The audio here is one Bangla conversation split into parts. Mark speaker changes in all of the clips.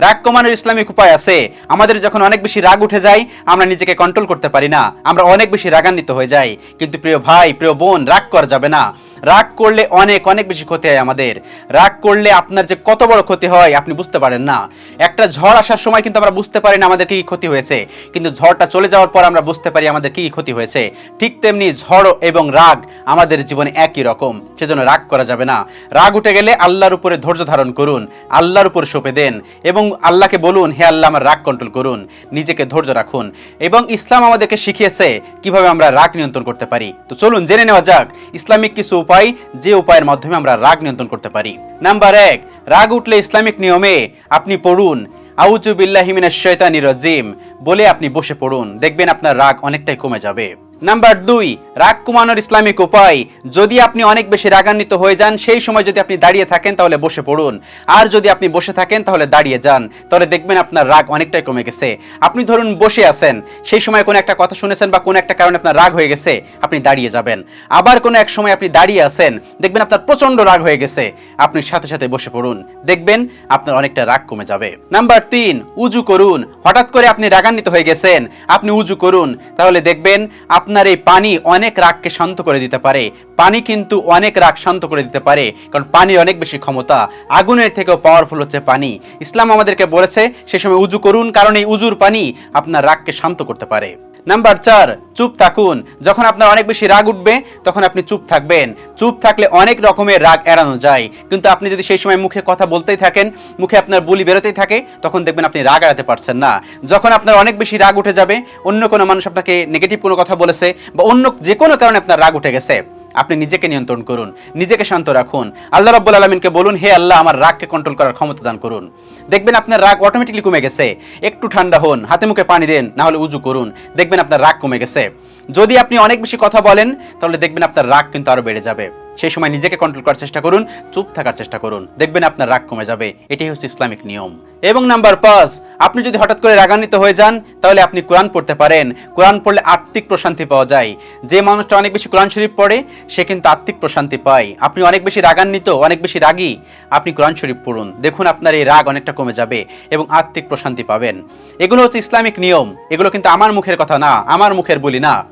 Speaker 1: রাগ কমানোর ইসলামিক উপায় আছে। আমাদের যখন অনেক বেশি রাগ উঠে যায়, আমরা নিজেকে কন্ট্রোল করতে পারি না। আমরা অনেক বেশি রাগান্বিত হয়ে যাই। কিন্তু প্রিয় ভাই, প্রিয় বোন, রাগ করা যাবে না। রাগ করলে অনেক অনেক বেশি ক্ষতি হয় আমাদের। রাগ করলে আপনার যে কত বড় ক্ষতি হয়, আপনি বুঝতে পারেন না। একটা ঝড় আসার সময় কিন্তু আমরা বুঝতে পারি না আমাদের কি ক্ষতি হয়েছে। কিন্তু ঝড়টা চলে যাওয়ার পর আমরা বুঝতে পারি আমাদের কি ক্ষতি হয়েছে। ঠিক তেমনি ঝড় এবং রাগ আমাদের জীবনে একই রকম। সেজন্য রাগ করা যাবে না। রাগ উঠে গেলে আল্লাহর উপরে ধৈর্য ধারণ করুন, আল্লাহর উপর সঁপে দেন এবং আল্লাহকে বলুন, হে আল্লাহ, আমার রাগ কন্ট্রোল করুন। নিজেকে ধৈর্য রাখুন। এবং ইসলাম আমাদেরকে শিখিয়েছে কীভাবে আমরা রাগ নিয়ন্ত্রণ করতে পারি। তো চলুন, জেনে নেওয়া যাক, ইসলামিক কিছু উপায়, যে উপায়ের মাধ্যমে আমরা রাগ নিয়ন্ত্রণ করতে পারি। নাম্বার এক, রাগ উঠলে ইসলামিক নিয়মে আপনি পড়ুন। আউজু বিল্লাহিমিনাশ শয়তানির রাজিম, বলে আপনি বসে পড়ুন। দেখবেন আপনার রাগ অনেকটাই কমে যাবে। নাম্বার দুই, রাগ কমানোর ইসলামিক উপায়। যদি আপনি অনেক বেশি রাগান্বিত হয়ে যান, সেই সময় যদি আপনি দাঁড়িয়ে থাকেন, তাহলে বসে পড়ুন। আর যদি আপনি বসে থাকেন, তাহলে দাঁড়িয়ে যান। তাহলে দেখবেন আপনার রাগ অনেকটাই কমে গেছে। আপনি ধরুন বসে আছেন, সেই সময় কোনো একটা কথা শুনেছেন বা কোনো একটা কারণে আপনার রাগ হয়ে গেছে, আপনি দাঁড়িয়ে যাবেন। আবার কোনো এক সময় আপনি দাঁড়িয়ে আছেন, দেখবেন আপনার প্রচণ্ড রাগ হয়ে গেছে, আপনি সাথে সাথে বসে পড়ুন। দেখবেন আপনার অনেকটা রাগ কমে যাবে। নাম্বার তিন, উজু করুন। হঠাৎ করে আপনি রাগান্বিত হয়ে গেছেন, আপনি উজু করুন। তাহলে দেখবেন আপনার এই পানি অনেক রাগকে শান্ত করে দিতে পারে। পানি কিন্তু অনেক রাগ শান্ত করে দিতে পারে, কারণ পানির অনেক বেশি ক্ষমতা। আগুনের থেকেও পাওয়ারফুল হচ্ছে পানি। ইসলাম আমাদেরকে বলেছে, সে সময় উজু করুন, কারণ এই উজুর পানি আপনার রাগকে শান্ত করতে পারে। নাম্বার চার, চুপ থাকুন। যখন আপনার অনেক বেশি রাগ উঠবে, তখন আপনি চুপ থাকবেন। চুপ থাকলে অনেক রকমের রাগ এড়ানো যায়। কিন্তু আপনি যদি সেই সময় মুখে কথা বলতেই থাকেন, মুখে আপনার বলি বেরোতেই থাকে, তখন দেখবেন আপনি রাগ এড়াতে পারছেন না। যখন আপনার অনেক বেশি রাগ উঠে যাবে, অন্য কোনো মানুষ আপনাকে নেগেটিভ কোনো কথা বলেছে বা অন্য যে কোনো কারণে আপনার রাগ উঠে গেছে। আপনি নিজেকে নিয়ন্ত্রণ করুন, নিজেকে শান্ত রাখুন। আল্লাহ রাব্বুল আলমিনকে বলুন, হে আল্লাহ, আমার রাগকে কন্ট্রোল করার ক্ষমতা দান করুন। দেখবেন আপনার রাগ অটোমেটিকলি কমে গেছে। একটু ঠান্ডা হন, হাতে মুখে পানি দেন, না হলে উজু করুন। দেখবেন আপনার রাগ কমে গেছে। যদি আপনি অনেক বেশি কথা বলেন, তাহলে দেখবেন আপনার রাগ কিন্তু আরও বেড়ে যাবে। সেই সময় নিজেকে কন্ট্রোল করার চেষ্টা করুন, চুপ থাকার চেষ্টা করুন। দেখবেন আপনার রাগ কমে যাবে। এটাই হচ্ছে ইসলামিক নিয়ম। এবং নাম্বার পাঁচ, আপনি যদি হঠাৎ করে রাগান্বিত হয়ে যান, তাহলে আপনি কোরআন পড়তে পারেন। কোরআন পড়লে আত্মিক প্রশান্তি পাওয়া যায়। যে মানুষটা অনেক বেশি কোরআন শরীফ পড়ে, সে কিন্তু আত্মিক প্রশান্তি পায়। আপনি অনেক বেশি রাগান্বিত, অনেক বেশি রাগী, আপনি কোরআন শরীফ পড়ুন। দেখুন আপনার এই রাগ অনেকটা কমে যাবে এবং আত্মিক প্রশান্তি পাবেন। এগুলো হচ্ছে ইসলামিক নিয়ম। এগুলো কিন্তু আমার মুখের কথা না, আমার মুখের বলি না।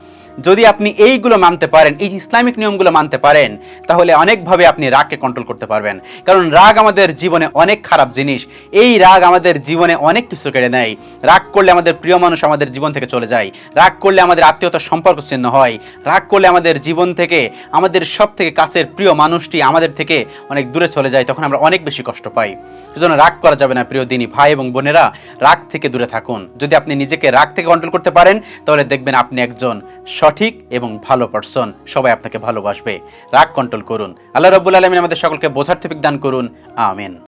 Speaker 1: যদি আপনি এইগুলো মানতে পারেন, এই ইসলামিক নিয়মগুলো মানতে পারেন, তাহলে অনেকভাবে আপনি রাগকে কন্ট্রোল করতে পারবেন। কারণ রাগ আমাদের জীবনে অনেক খারাপ জিনিস। এই রাগ আমাদের জীবনে অনেক কিছু কেড়ে নেয়। রাগ করলে আমাদের প্রিয় মানুষ আমাদের জীবন থেকে চলে যায়। রাগ করলে আমাদের আত্মীয়তার সম্পর্ক ছিন্ন হয়। রাগ করলে আমাদের জীবন থেকে, আমাদের সব থেকে কাছের প্রিয় মানুষটি আমাদের থেকে অনেক দূরে চলে যায়, তখন আমরা অনেক বেশি কষ্ট পাই। সেজন্য রাগ করা যাবে না, প্রিয় দিনী ভাই এবং বোনেরা। রাগ থেকে দূরে থাকুন। যদি আপনি নিজেকে রাগ থেকে কন্ট্রোল করতে পারেন, তাহলে দেখবেন আপনি একজন সঠিক এবং ভালো পার্সন সবাই আপনাকে ভালোবাসবে। রাগ কন্ট্রোল করুন। আল্লাহ রব্বুল আলমিন আমাদের সকলকে বোঝার থেকে দান করুন। আমিন।